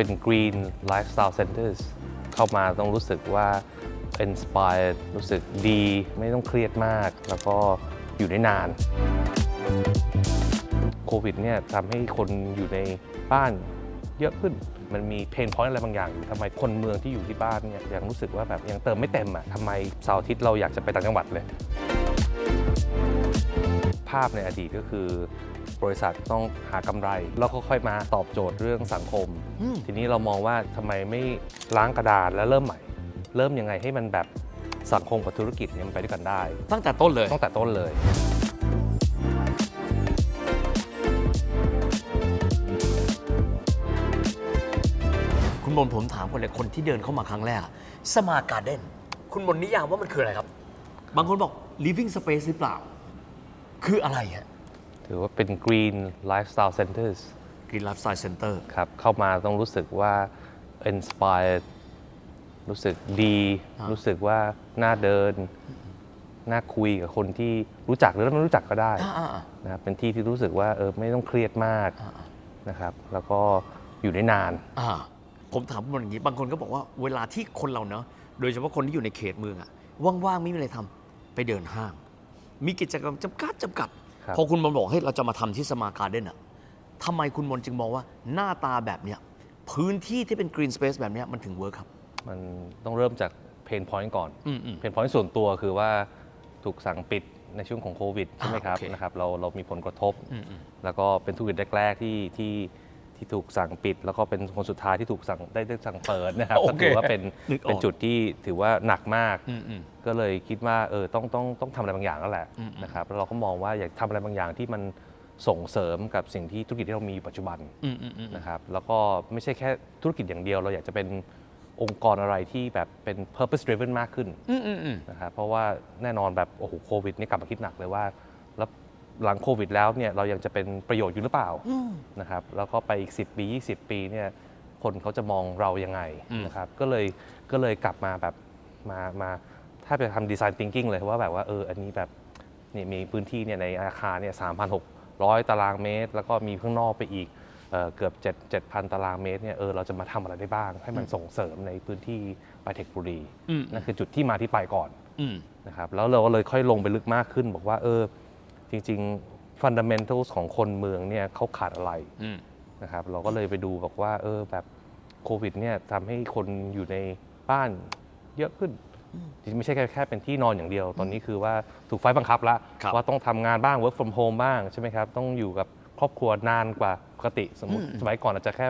เป็น Green Lifestyle Centers เข้ามาต้องรู้สึกว่า inspired รู้สึกดี ไม่ต้องเครียดมาก แล้วก็อยู่ได้นานโควิดเนี่ยทำให้คนอยู่ในบ้านเยอะขึ้น มันมีเพนพอยต์อะไรบางอย่างอยู่ทำไมคนเมืองที่อยู่ที่บ้านเนี่ยยังรู้สึกว่าแบบยังเติมไม่เต็มอะทำไมเสาร์อาทิตย์เราอยากจะไปต่างจังหวัดเลย ภาพในอดีตก็คือ บริษัทต้องหากำไร แล้วก็ค่อยมาตอบโจทย์เรื่องสังคมอืมทีนี้เรามองว่าทำไมไม่ล้างกระดานแล้วเริ่มใหม่ เริ่มยังไงให้มันแบบสังคมกับธุรกิจเนี่ยมันไปด้วยกันได้ ตั้งแต่ต้นเลยตั้งแต่ต้นเลยคุณบนผมถามคนเลยคนที่เดินเข้ามาครั้งแรกสมาการ์เด้นคุณบนนิยามว่ามันคืออะไรครับ บางคนบอก living space หรือเปล่า คืออะไรฮะ ถือว่าเป็น Green Lifestyle Centers Green Lifestyle Center ครับ เข้ามาต้องรู้สึกว่า inspired รู้สึกดีครับรู้สึกว่าน่าเดิน น่าคุยกับคนที่รู้จักหรือไม่รู้จักก็ได้อ่าอ่านะครับเป็นที่ที่รู้สึกว่าเออไม่ต้องเครียดมากอ่านะครับ แล้วก็อยู่ได้นานอ่าผมถามคุณบนอย่างนี้ บางคนก็บอกว่าเวลาที่คนเราเนาะโดยเฉพาะคนที่อยู่ในเขตเมืองอะว่างๆไม่มีอะไรทำไปเดินห้าง มีกิจกรรมจำกัดจำกัดครับ พอคุณบอลบอกให้ยเราจะมาทำที่สมาการ์เด้นอะทำไมคุณบอลจึงมองว่าหน้าตาแบบเนี้ยพื้นที่ที่เป็นกรีนสเปซแบบเนี้ยมันถึงเวิร์คครับ มันต้องเริ่มจากเพนพอยต์ก่อนอืมอืมเพนพอยต์ส่วนตัวคือว่าถูกสั่งปิดในช่วงของโควิดใช่ไหมครับอ่าโอเคนะครับเราเรามีผลกระทบอืมอืมแล้วก็เป็นธุรกิจแรก ๆ ที่ที่ ที่ถูกสั่งปิด แล้วก็เป็นคนสุดท้ายที่ถูกสั่งได้ได้สั่งเปิดนะครับโอก็เคถือว่าเป็นนึกออก เป็นจุดที่ถือว่าหนักมาก อืมอืม ก็เลยคิดว่าเออต้องต้องต้องทำอะไรบางอย่างแล้วแหละอืมนะครับแล้วเราก็มองว่าอยากทำอะไรบางอย่างที่มันส่งเสริมกับสิ่งที่ธุรกิจที่เรามีอยู่ปัจจุบันอืมอืมอืมนะครับแล้วก็ไม่ใช่แค่ธุรกิจอย่างเดียว เราอยากจะเป็นองค์กรอะไรที่แบบเป็น purpose driven มากขึ้น อืมอืมอืม นะครับเพราะว่าแน่นอนแบบโอ้โหโควิดนี่กลับมาคิดหนักเลยว่า แล้ว หลังโควิดแล้วเนี่ยเรายังจะเป็นประโยชน์อยู่หรือเปล่าอืมนะครับแล้วก็ไปอีก 10 ปี 20 ปีเนี่ยคนเขาจะมองเรายังไงอืมนะครับก็เลยก็เลยกลับมาแบบมามาถ้าไปทำดีไซน์ thinking เลยว่าแบบว่าเอออันนี้แบบนี่มีพื้นที่เนี่ยในอาคารเนี่ย3,600ตารางเมตร แล้วก็มีข้างนอกไปอีกเอ่อเกือบ7 7,000 ตารางเมตรเนี่ยเออเราจะมาทำอะไรได้บ้าง ให้มันส่งเสริมในพื้นที่ไปเทคบุรีอืมนั่นคือจุดที่มาที่ไปก่อนอืมนะครับแล้วเราก็เลยค่อยลงไปลึกมากขึ้น บอกว่าเออ จริงๆ fundamentals ของคนเมืองเนี่ยเขาขาดอะไรอืมนะครับเราก็เลยไปดูบอกว่าเออแบบโควิดเนี่ยทำให้คนอยู่ในบ้านเยอะขึ้นจริงๆไม่ใช่แค่แค่เป็นที่นอนอย่างเดียว ตอนนี้คือว่าถูกไฟบังคับแล้วครับ ว่าต้องทำงานบ้าง work from home บ้างใช่ไหมครับต้องอยู่กับครอบครัวนานกว่าปกติสมมติอืมสมัยก่อนอาจจะแค่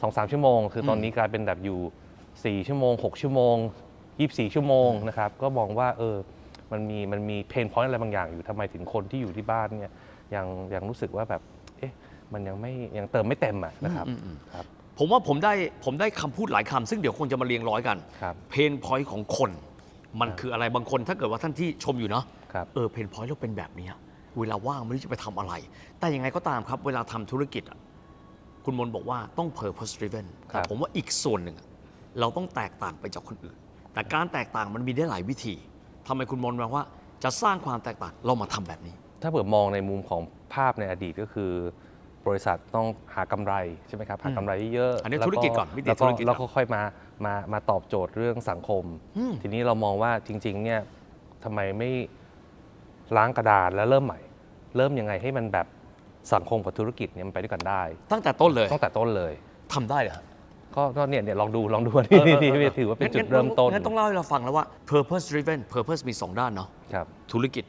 สองสามชั่วโมง คือตอนนี้กลายเป็นแบบอยู่ 4 ชั่วโมง 6 ชั่วโมง 24 ชั่วโมงนะครับก็มองว่าเออ มันมีมันมีเพนพอยต์อะไรบางอย่างอยู่ทำไมถึงคนที่อยู่ที่บ้านเนี่ยยังยังรู้สึกว่าแบบเอ๊ะมันยังไม่ยังเติมไม่เต็มอะนะครับอืมอืม ครับ ผมว่าผมได้ผมได้คำพูดหลายคำซึ่งเดี๋ยวคงจะมาเรียงร้อยกัน ครับเพนพอยต์ของคน มันคืออะไรบางคนถ้าเกิดว่าท่านที่ชมอยู่เนาะ ครับ เออเพนพอยต์เราเป็นแบบเนี้ยเวลาว่างไม่รู้จะไปทำอะไร แต่ยังไงก็ตามครับ เวลาทำธุรกิจอะคุณมนต์บอกว่าต้อง purpose driven ครัแต่บผมว่าอีกส่วนหนึ่งอะเราต้องแตกต่างไปจากคนอื่น แต่การแตกต่างมันมีได้หลายวิธี ทำไมคุณมนต์มองว่า จะสร้างความแตกต่างเรามาทำแบบนี้ ถ้าเผื่อมองในมุมของภาพในอดีตก็คือ บริษัทต้องหากำไรใช่ไหมครับหากำไรเยอะๆอันนี้แล้วธุรกิจก่อนวิธีแล้วธุรกิจก่อนแล้วก็ค่อยมามามาตอบโจทย์เรื่องสังคม อืม ทีนี้เรามองว่าจริงๆเนี่ยทำไมไม่ล้างกระดานแล้วเริ่มใหม่ เริ่มยังไงให้มันแบบสังคมกับธุรกิจเนี่ยมันไปด้วยกันได้ ตั้งแต่ต้นเลยตั้งแต่ต้นเลย ทำได้เหรอฮะ ก็ก็เนี่ยเนี่ยลองดูลองดูอันนี่นี่นี่ถือว่าเป็นจุดเริ่มต้นงั้นต้องเล่าให้เราฟังแล้วว่า purpose driven purpose มีสองด้านเนาะครับ ธุรกิจ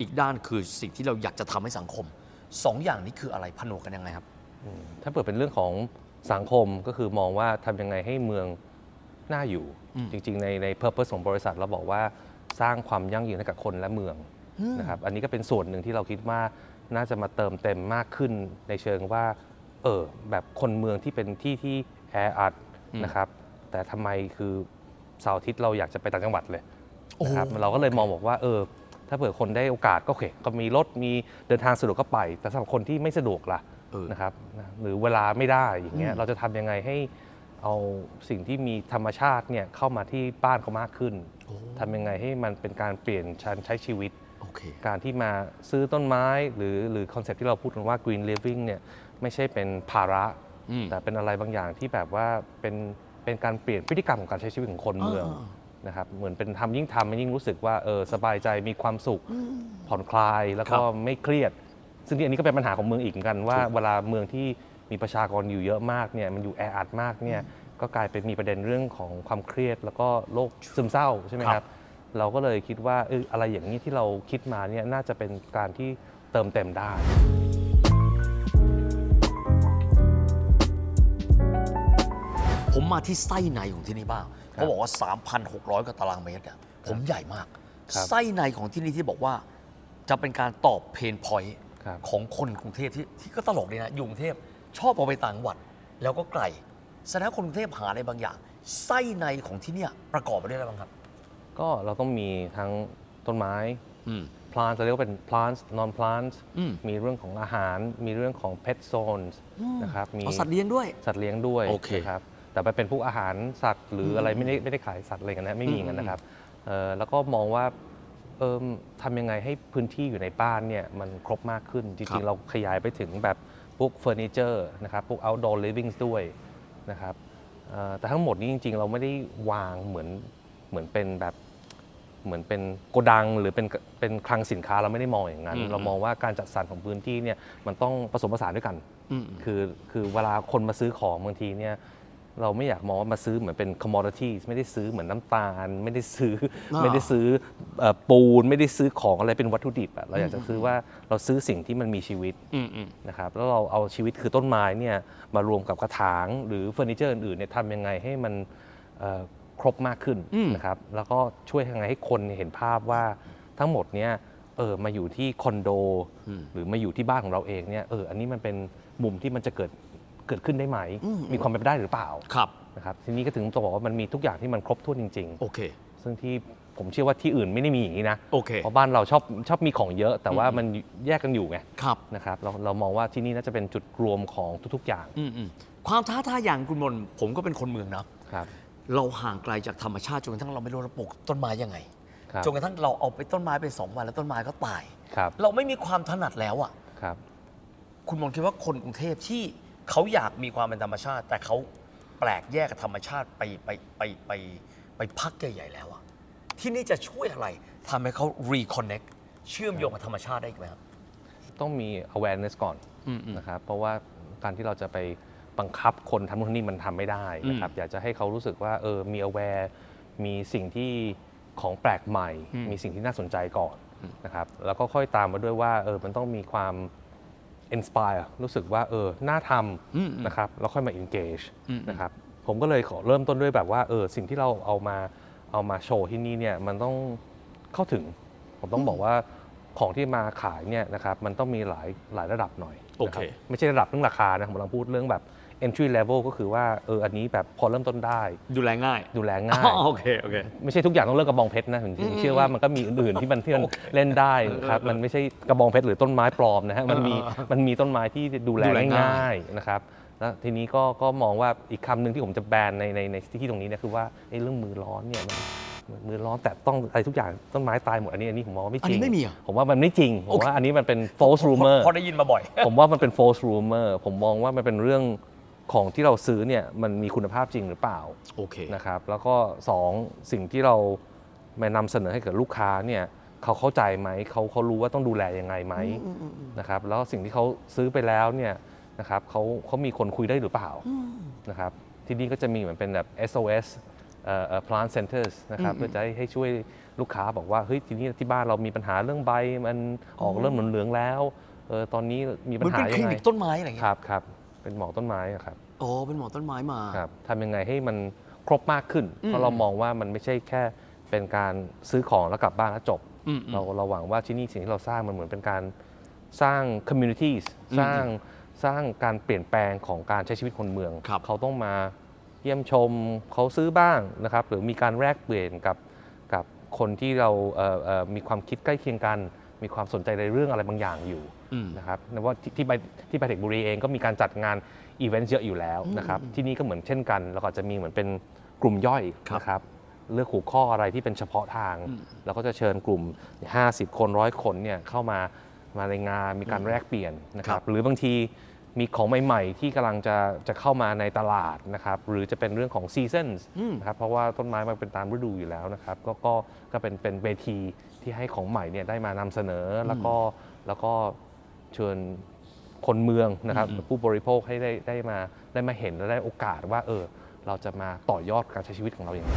อีกด้านคือสิ่งที่เราอยากจะทำให้สังคมสองอย่างนี้คืออะไรผนวกกันยังไงครับ ถ้าเปิดเป็นเรื่องของสังคมก็คือมองว่าทำยังไงให้เมืองน่าอยู่ อืม จริงๆ ในใน purpose ของบริษัทเราบอกว่าสร้างความยั่งยืนให้กับคนและเมืองนะครับอันนี้ก็เป็นส่วนหนึ่งที่เราคิดว่าน่าจะมาเติมเต็มมากขึ้นในเชิงว่าเออแบบคนเมืองที่เป็นที่ที่ แออัดนะครับ แต่ทำไมคือเสาร์อาทิตย์เราอยากจะไปต่างจังหวัดเลยนะครับเราก็เลยมองบอกว่าเออถ้าเผื่อคนได้โอกาสก็โอเคก็มีรถมีเดินทางสะดวกก็ไป แต่สำหรับคนที่ไม่สะดวกล่ะเออนะครับนะหรือเวลาไม่ได้อย่างเงี้ยอืมเราจะทำยังไงให้เอาสิ่งที่มีธรรมชาติเนี่ยเข้ามาที่บ้านเขามากขึ้นทำยังไงให้มันเป็นการเปลี่ยนชันใช้ชีวิตโอเคการที่มาซื้อต้นไม้หรือหรือคอนเซ็ปต์ที่เราพูดกันว่า green living เนี่ยไม่ใช่เป็นภาระ อืม แต่เป็นอะไรบางอย่างที่แบบว่าเป็นเป็นการเปลี่ยนพฤติกรรมของการใช้ชีวิตของคนเมืองอ่านะครับเหมือนเป็นทำยิ่งทำมันยิ่งรู้สึกว่าเออสบายใจมีความสุขผ่อนคลายแล้วก็ครับไม่เครียด ซึ่งที่อันนี้ก็เป็นปัญหาของเมืองอีกเหมือนกันว่าถูกเวลาเมืองที่มีประชากรอยู่เยอะมากเนี่ยมันอยู่แออัดมากเนี่ยก็กลายเป็นมีประเด็นเรื่องของความเครียด แล้วก็โรคซึมเศร้าใช่ไหมครับเราก็เลยคิดว่าเอออะไรอย่างนี้ที่เราคิดมาเนี่ยน่าจะเป็นการที่เติมเต็มได้ ผมมาที่ไส้ในของที่นี่บ้างครับเขาบอกว่า 3,600กว่าตารางเมตรอะผมใหญ่มาก ครับไส้ในของที่นี่ที่บอกว่า จะเป็นการตอบเพนพอยต์ครับ ของคนกรุงเทพที่ที่ก็ตลกดีนะอยู่กรุงเทพชอบออกไปต่างจังหวัด แล้วก็ไกลแสดงว่าคนกรุงเทพหาอะไรบางอย่าง ไส้ในของที่เนี่ยประกอบไปด้วยอะไรบ้างครับ ก็เราต้องมีทั้งต้นไม้ อืม plants จะเรียกว่าเป็น plants non plants อืม มีเรื่องของอาหาร มีเรื่องของ pet zones นะครับ มีเอาสัตว์เลี้ยงด้วย สัตว์เลี้ยงด้วยโอเค นะครับ แต่ไปเป็นพวกอาหารสัตว์ หรืออะไรไม่ได้ไม่ได้ขายสัตว์อะไรกันนะไม่มีอย่างนั้นนะครับเอ่อแล้วก็มองว่าเอิ่มทำยังไงให้พื้นที่อยู่ในบ้านเนี่ยมันครบมากขึ้น จครัริง บ ๆ เราขยายไปถึงแบบพวกเฟอร์นิเจอร์นะครับพวก outdoor living ด้วยนะครับเอ่อแต่ทั้งหมดนี้จริง ๆ เราไม่ได้วางเหมือนเหมือนเป็นแบบเหมือนเป็นโกดังหรือเป็นเป็นคลังสินค้าเราไม่ได้มองอย่างนั้น อืม เรามองว่าการจัดสรรของพื้นที่เนี่ยมันต้องผสมผสานด้วยกัน อืม คือคือเวลาคนมาซื้อของบางทีเนี่ย เราไม่อยากมองว่ามาซื้อเหมือนเป็น commodities ไม่ได้ซื้อเหมือนน้ำตาล ไม่ได้ซื้ออ่าไม่ได้ซื้อเอ่อปูน ไม่ได้ซื้อของอะไรเป็นวัตถุดิบอะเราอยากจะซื้อว่าเราซื้อสิ่งที่มันมีชีวิตอืมอืมนะครับแล้วเราเอาชีวิตคือต้นไม้เนี่ยมารวมกับกระถางหรือเฟอร์นิเจอร์อื่นๆเนี่ยทำยังไงให้มันเอ่อครบมากขึ้นอืมนะครับแล้วก็ช่วยยังไงให้คนเห็นภาพว่าทั้งหมดเนี่ยเออมาอยู่ที่คอนโดอืมหรือมาอยู่ที่บ้านของเราเองเนี่ยเอออันนี้มันเป็นมุมที่มันจะเกิด เกิดขึ้นได้ไหมอืมมีความเป็นไปได้หรือเปล่าครับนะครับทีนี้ก็ถึงจะบอกว่ามันมีทุกอย่างที่มันครบถ้วนจริงโอเคๆซึ่งที่ผมเชื่อว่าที่อื่นไม่ได้มีอย่างนี้นะโอเคเพราะบ้านเราชอบชอบมีของเยอะ แต่ว่ามันแยกกันอยู่ไงครับนะครับเราเรามองว่าที่นี่น่าจะเป็นจุดรวมของทุกๆอย่างอืมอืมความท้าทายอย่างคุณมนต์ผมก็เป็นคนเมืองนะครับ เราห่างไกลจากธรรมชาติจนกระทั่งเราไม่รู้เราปลูกต้นไม้ยังไงครับจนกระทั่งเราเอาไปต้นไม้ไปสองวันแล้วต้นไม้ก็ตายครับเราไม่มีความถนัดแล้วอะครับ คุณมนต์คิดว่าคนกรุงเทพที่ เขาอยากมีความเป็นธรรมชาติ แต่เขาแปลกแยกกับธรรมชาติไปไปไปไปไปพักใหญ่ๆแล้วอะที่นี่จะช่วยอะไรทำให้เขา reconnect เชื่อมโยงกับธรรมชาติได้อีกไหมครับ ต้องมี awareness ก่อนอืมอืมนะครับเพราะว่าการที่เราจะไปบังคับคนทำนู่นทำนี่มันทำไม่ได้นะครับอืมอยากจะให้เขารู้สึกว่าเออมี aware มีสิ่งที่ของแปลกใหม่อืมมีสิ่งที่น่าสนใจก่อนนะครับแล้วก็ค่อยตามมาด้วยว่าเออมันต้องมีความ inspire รู้สึกว่าเออน่าทอืมำนะครับแล้วค่อยมา engage อืมนะครับผมก็เลยขอเริ่มต้นด้วยแบบว่าเออสิ่งที่เราเอามาเอามาโชว์ที่นี่เนี่ยมันต้องเข้าถึง ผมต้องบอกว่าของที่มาขายเนี่ยนะครับมันต้องมีหลายหลายระดับหน่อยโอเคนะครับไม่ใช่ระดับเรื่องราคานะผมกำลังพูดเรื่องแบบ entry level ก็คือว่าเอออันนี้แบบพอเริ่มต้นได้ ดูแลง่ายดูแลง่าย อ๋อโอเคโอเค ไม่ใช่ทุกอย่างต้องเลิกกระบองเพชรนะผมอืมเชื่อว่ามันก็มีอื่นๆที่มันที่มันโอเคเล่นได้ครับมันไม่ใช่กระบองเพชรหรือต้นไม้ปลอมนะฮะมันมีเออเออมันมีต้นไม้ที่ดูแลดูแลง่าย ง่ายๆนะครับแล้วทีนี้ก็ก็มองว่าอีกคำหนึ่งที่ผมจะแบนในในในที่ตรงนี้เนี่ยคือว่าไอ้เรื่องมือร้อนเนี่ยมันมือร้อนแต่ต้องอะไรทุกอย่างต้นไม้ตายหมดอันนี้อันนี้ผมมองว่าไม่อันจรินี้งไม่มีเหรอ ผมว่ามันไม่จริงผโอมเคว่าอันนี้มันเป็น false rumor พอได้ยินมาบ่อย ผมว่ามันเป็น false rumor ผมมองว่ามันเป็นเรื่อง ของที่เราซื้อเนี่ยมันมีคุณภาพจริงหรือเปล่าโอเคนะครับแล้วก็สองสิ่งที่เรามานำเสนอให้กับลูกค้าเนี่ยเขาเข้าใจไหมเขาเขารู้ว่าต้องดูแลยังไงไหมนะครับแล้วสิ่งที่เขาซื้อไปแล้วเนี่ยนะครับเขาเขามีคนคุยได้หรือเปล่านะครับที่นี่ก็จะมีเหมือนเป็นแบบ SOS เอ่อเอ่อ plant centers นะครับอืมเพื่อจะให้ให้ช่วยลูกค้าบอกว่าเฮ้ยทีนี้ที่บ้านเรามีปัญหาเรื่องใบมันออกเริ่มเหลืองๆแล้วเออตอนนี้มีปัมัญนหาเป็นคยัลิงไงนิกต้นไม้อะไรอย่างคเงี้ยรับครับ เป็นหมอต้นไม้อะครับอ๋อเป็นหมอต้นไม้มา ครับทำยังไงให้มันครบมากขึ้น อืม เพราะเรามองว่ามันไม่ใช่แค่เป็นการซื้อของแล้วกลับบ้านแล้วจบ อืมอืม เราเราหวังว่าที่นี่สิ่งที่เราสร้างมันเหมือนเป็นการสร้าง communities อืมสร้างสร้างการเปลี่ยนแปลงของการใช้ชีวิตคนเมือง ครับ เขาต้องมาเยี่ยมชมเขาซื้อบ้างนะครับ หรือมีการแลกเปลี่ยนกับกับคนที่เราเอ่อเอ่อมีความคิดใกล้เคียงกัน มีความสนใจในเรื่องอะไรบางอย่างอยู่อืมนะครับนะว่าที่ที่ไปที่ไปเทคบุรีเองก็มีการจัดงานอีเวนต์เยอะอยู่แล้วนะครับที่นี่ก็เหมือนเช่นกันเราก็จะมีเหมือนเป็นกลุ่มย่อยครับนะครับเลือกหัวข้ออะไรที่เป็นเฉพาะทางอืมเราก็จะเชิญกลุ่ม 50 คนร้อยคนเนี่ยเข้ามามาในงานมีการแลกเปลี่ยนนะคครัรับบหรือบางทีมีของใหม่ๆ ที่กำลังจะจะเข้ามาในตลาดนะครับหรือจะเป็นเรื่องของซีซันส์นะครับเพราะว่าต้นไม้มันเป็นตามฤดูอยู่แล้วนะครับ ก็ก็ก็เป็นเป็นเวที ที่ให้ของใหม่เนี่ยได้มานำเสนอแล้วก็แล้วก็เชิญคนเมืองนะครับผู้บริโภคให้ได้ได้มาได้มาเห็นและได้โอกาสว่าเออเราจะมาต่อยอดการใช้ชีวิตของเราอย่างไร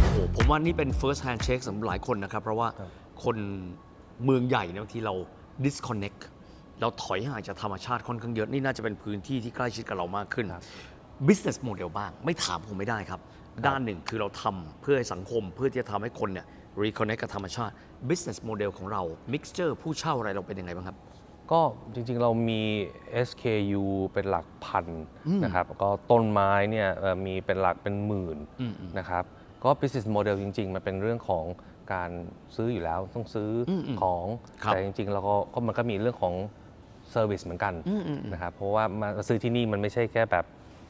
โอ้โหผมว่านี่เป็น first handshake สำหรับหลายคนนะครับ เพราะว่าครับคนเมืองใหญ่เนี่ยบางทีเรา disconnect เราถอยห่างจากธรรมชาติค่อนข้างเยอะ นี่น่าจะเป็นพื้นที่ที่ใกล้ชิดกับเรามากขึ้น business model บ้าง ไม่ถามผมไม่ได้ครับ ด้านหนึ่งคือเราทำเพื่อให้สังคมเพื่อที่จะทำให้คนเนี่ย reconnect กับธรรมชาติ business model ของเรา mixture ผู้เช่าอะไรเราเป็นยังไงบ้างครับ ก็จริงๆเรามี SKU เป็นหลักพันนะครับก็ต้นไม้เนี่ยเอ่อมีเป็นหลักเป็นหมื่นนะครับ ก็ business model จริง ๆ มันเป็นเรื่องของการซื้ออยู่แล้วต้องซื้ออของ ครับแต่จริงๆเราก็ก็มันก็มีเรื่องของ service เหมือนกันนะครับเพราะว่ามาซื้อที่นี่มันไม่ใช่แค่แบบ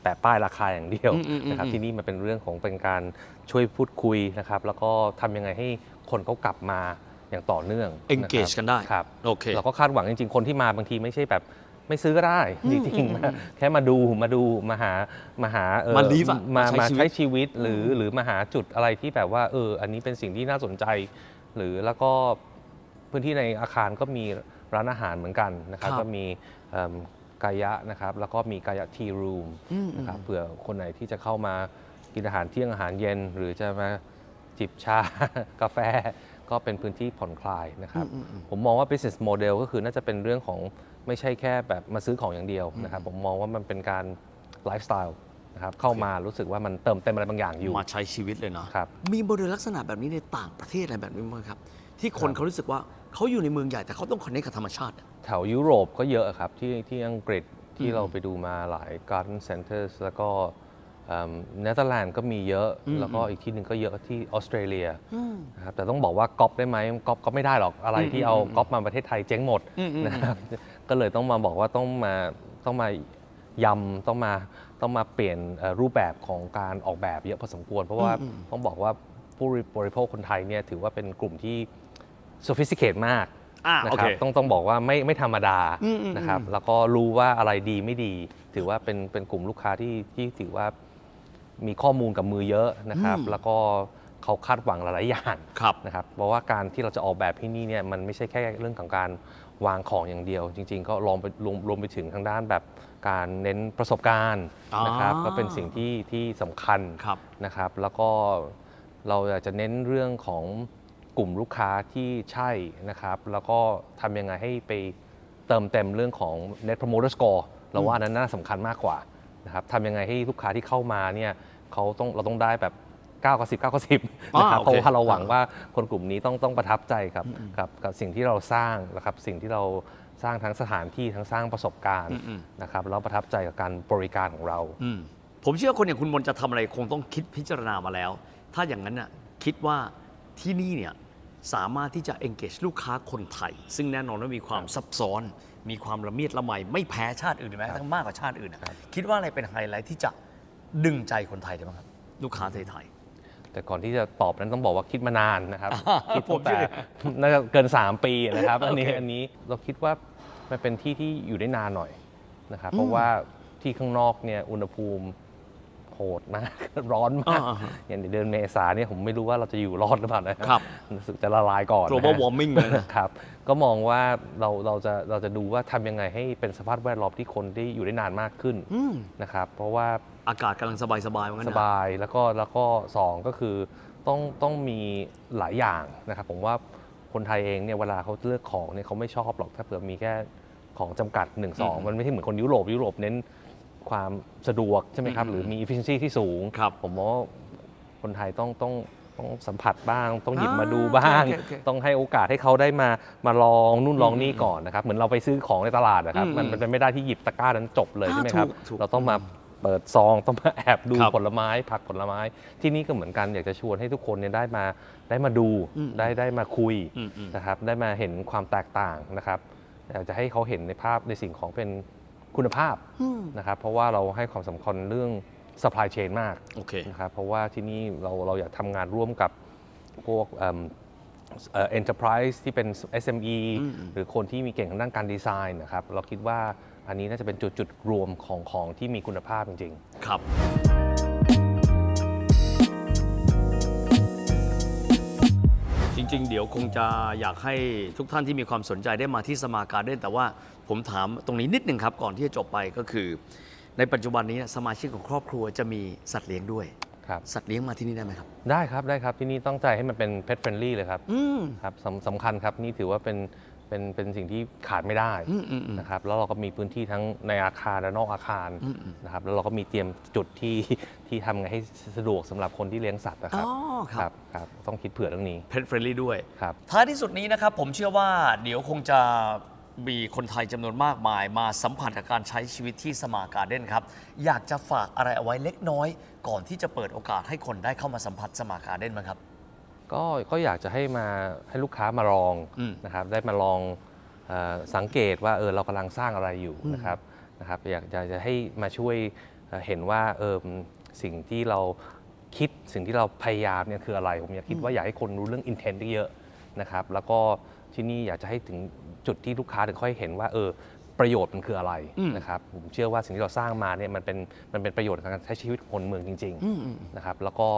แปะป้ายราคาอย่างเดียวนะครับที่นี่มันเป็นเรื่องของเป็นการช่วยพูดคุยนะครับแล้วก็ทำยังไงให้คนเขากลับมาอย่างต่อเนื่องะครับ engage กันได้ครับโอเคเราก็คาดหวังจริง ๆ คนที่มาบางทีไม่ใช่แบบไม่ซื้อก็ได้จริงๆมาแค่มาดูมาดูมาหามาหาเออมา live อะมามามาใช้ชีวิตใช้ชีวิตหรือหรือมาหาจุดอะไรที่แบบว่าเอออันนี้เป็นสิ่งที่น่าสนใจ หรือแล้วก็พื้นที่ในอาคารก็มีร้านอาหารเหมือนกันนะครับครับก็มีเอิ่ม กายะนะครับแล้วก็มีกายะทีรูมนะครับเผื่อคนไหนที่จะเข้ามากินอาหารเที่ยงอาหารเย็น หรือจะมาจิบชา กาแฟ ก็เป็นพื้นที่ผ่อนคลายนะครับผมมองว่า business model ก็คือน่าจะเป็นเรื่องของไม่ใช่แค่แบบมาซื้อของอย่างเดียวนะครับผมมองว่ามันเป็นการไลฟ์สไตล์ นะครับเข้ามารู้สึกว่ามันเติมเต็มอะไรบางอย่างอยู่มาใช้ชีวิตเลยเนาะครับ มีโมเดลลักษณะแบบนี้ในต่างประเทศอะไรแบบนี้มั้างครับ ที่คนเขารู้สึกว่าเขาอยู่ในเมืองใหญ่แต่เขาต้องคอนเนคกับธรรมชาติอะ แถวยุโรปก็เยอะครับ ที่ที่อังกฤษที่เราไปดูมาหลาย garden centers แล้วก็เนเธอร์แลนด์ก็มีเยอะแล้วก็อีกที่หนึ่งก็เยอะที่ออสเตรเลียนะครับแต่ต้องบอกว่าก๊อปได้ไหมก๊อปก็ไม่ได้หรอกอะไรที่เอาก๊อปมาประเทศไทยเจ๊งหมดนะครับก็เลยต้องมาบอกว่าต้องมาต้องมายำต้องมา ต้องมาเปลี่ยนเอ่อรูปแบบของการออกแบบเยอะพอสมควร เพราะว่าต้องบอกว่าผู้บริโภคคนไทยเนี่ยถือว่าเป็นกลุ่มที่ sophisticate มากอ่านะโอครัเคบต้องต้องบอกว่าไม่ไม่ธรรมดานะครับแล้วก็รู้ว่าอะไรดีไม่ดี ถือว่าเป็นเป็นกลุ่มลูกค้าที่ที่ถือว่ามีข้อมูลกับมือเยอะนะครับ แล้วก็เขาคาดหวังหลายๆอย่างครับนะครับเพราะว่าการที่เราจะออกแบบที่นี่เนี่ยมันไม่ใช่แค่เรื่องของการวางของอย่างเดียว จริง ๆ ก็ลองไปรวมรวมไปถึงทางด้านแบบ การเน้นประสบการณ์นะครับอ่าก็เป็นสิ่งที่ที่สำคัญครับนะครับ แล้วก็เราอยากจะเน้นเรื่องของกลุ่มลูกค้าที่ใช่นะครับ แล้วก็ทำยังไงให้ไปเติมเต็มเรื่องของ net promoter score เราว่าอันนั้นน่าสำคัญมากกว่านะครับทำยังไงให้ลูกค้าที่เข้ามาเนี่ยเขาต้องเราต้องได้แบบ9กับ10 9กับ10นะครับอ่าโอเคเพราะว่าเราหวังว่าคนกลุ่มนี้ต้องต้องประทับใจครับกับกับสิ่งที่เราสร้างนะครับสิ่งที่เรา สร้างทั้งสถานที่ทั้งสร้างประสบการณ์นะครับแล้วประทับใจกับการบริการของเราอืมผมเชื่อคนอย่างคุณมนต์จะทำอะไรคงต้องคิดพิจารณามาแล้ว ถ้าอย่างนั้นน่ะคิดว่าที่นี่เนี่ยสามารถที่จะ engage ลูกค้าคนไทย ซึ่งแน่นอนว่ามีความซับซ้อน มีความละเมียดละไมไม่แพ้ชาติอื่นแม้กระทั้งมากกว่าชาติอื่นนะคิดว่าอะไรเป็นไฮไลท์ที่จะดึงใจคนไทยได้บ้างครับ ลูกค้าไทย แต่ก่อนที่จะตอบนั้นต้องบอกว่าคิดมานานนะครับ คิดผมตั้งเชื่แต่อน่าจะเกิน 3 ปีนะครับ อันนี้โอเคอันนี้เราคิดว่ามันเป็นที่ที่อยู่ได้นานหน่อยนะครับ เพราะว่าที่ข้างนอกเนี่ยอุณหภูมิ โหดมาก ร้อนมาก อ่าฮะอย่างในเดือนเมษาเนี่ยผมไม่รู้ว่าเราจะอยู่รอดหรือเปล่านะครับ รู้สึกจะละลายก่อน global นะฮะ warming เลยนะ ครับ ก็มองว่าเราเราจะเราจะดูว่าทำยังไงให้เป็นสภาพแวดล้อมที่คนที่อยู่ได้นานมากขึ้นนะครับ เพราะว่าอากาศกำลังสบายๆว่างั้นสนะ บายแล้วก็แล้วก็สองก็คือต้องต้องมีหลายอย่างนะครับ ผมว่าคนไทยเองเนี่ยเวลาเขาเลือกของเนี่ยเขาไม่ชอบหรอกถ้าเผื่อมีแค่ของจำกัด1 2มันไม่ใช่เหมือนคนยุโรปยุโรปเน้น ความสะดวกใช่ไหมครับ หรือมี efficiency ที่สูง ครับ ผมว่าคนไทยต้องต้องต้องสัมผัสบ้าง ต้องหยิบอ่ามมาดูบ้างโอเคโอเคต้องให้โอกาสให้เขาได้มามาลองนู่นลองนี่ก่อนนะครับ เหมือนเราไปซื้อของในตลาดนะครับมันมันเป็นไม่ได้ที่หยิบตะกร้านั้นจบเลยอ่าใช่ไหมครับ ถูกถูกเราต้องมาเปิดซองต้องมาแอบดูครับผลไม้ ผักผลไม้ ที่นี่ก็เหมือนกันอยากจะชวนให้ทุกคนเนี่ยได้มาได้มาดูได้ได้มาคุย อืมอืม นะครับได้มาเห็นความแตกต่างนะครับอยากจะให้เขาเห็นในภาพในสิ่งของเป็น คุณภาพนะครับเพราะว่าเราให้ความสำคัญเรื่อง supply chain มากโอเค นะครับเพราะว่าที่นี่เราเราอยากทำงานร่วมกับพวกเอ่อ enterprise ที่เป็น SME หรือคนที่มีเก่งทางด้านการดีไซน์นะครับ เราคิดว่าอันนี้น่าจะเป็นจุดจุดรวมของของที่มีคุณภาพจริง ๆ ครับ ริง ๆ เดี๋ยวคงจะอยากให้ทุกท่านที่มีความสนใจได้มาที่สมาการเด้นแต่ว่าผมถามตรงนี้นิดหนึ่งครับก่อนที่จะจบไปก็คือ ในปัจจุบันนี้สมาชิกของครอบครัวจะมีสัตว์เลี้ยงด้วย ครับ สัตว์เลี้ยงมาที่นี่ได้ไหมครับ ได้ครับได้ครับที่นี่ต้องใจให้มันเป็น pet friendly เลยครับอืม ครับสำสำคัญครับนี่ถือว่าเป็น เป็นเป็นสิ่งที่ขาดไม่ได้อืมอืมอืมนะครับแล้วเราก็มีพื้นที่ทั้งในอาคารและนอกอาคารนะครับแล้วเราก็มีเตรียมจุดที่ที่ทำไงให้สะดวกสำหรับคนที่เลี้ยงสัตว์นะครับอ๋อครับ ครับต้องคิดเผื่อเรื่องนี้เพ t เฟรนลี่ด้วย ครับ ท้ายที่สุดนี้นะครับผมเชื่อว่าเดี๋ยวคงจะมีคนไทยจำนวนมากมาย มาสัมผัสกับการใช้ชีวิตที่สมาการ์เด้นครับ อยากจะฝากอะไรเอาไว้เล็กน้อย ก่อนที่จะเปิดโอกาสให้คนได้เข้ามาสัมผัสสมาการ์เด้นไหมครับ ก็ก็อยากจะให้มาให้ลูกค้ามาลองอืม นะครับได้มาลองเออสังเกตว่าเออเรากำลังสร้างอะไรอยู่นะครับนะครับอยากจะจะให้มาช่วยเอ่อเห็นว่าเออสิ่งที่เราคิดสิ่งที่เราพยายามเนี่ยคืออะไร ผมอยากคิดว่าอยากให้คนรู้เรื่อง intent เยอะๆนะครับแล้วก็ที่นี่อยากจะให้ถึงจุดที่ลูกค้าถึงค่อยเห็นว่าเออประโยชน์มันคืออะไรนะครับผมเชื่อว่าสิ่งที่เราสร้างมาเนี่ยมันเป็นมันเป็นประโยชน์ในการใช้ชีวิตของคนเมืองจริง ๆ นะครับแล้วก็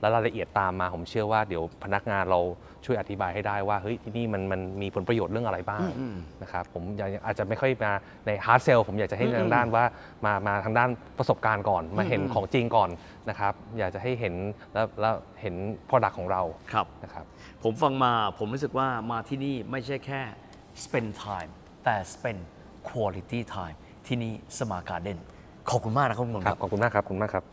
แล้วรายละเอียดตามมาผมเชื่อว่าเดี๋ยวพนักงานเราช่วยอธิบายให้ได้ว่าเฮ้ยที่นี่มันมันมีผลประโยชน์เรื่องอะไรบ้างนะครับผมยังอาจจะไม่ค่อยมาในฮาร์ดเซลผมอยากจะให้ทางด้านว่ามามาทางด้านประสบการณ์ก่อน มาเห็นของจริงก่อนนะครับอยากจะให้เห็นแล้วแล้วเห็น Product ของเราครับ นะครับ ผมฟังมาผมรู้สึกว่ามาที่นี่ไม่ใช่แค่ spend time แต่ spend quality time ที่นี่สมาการ์เด้นขอบคุณมากนะครับคุณนนท์คครัรับบ ขอบคุณมากครับขอบคุณมากครับ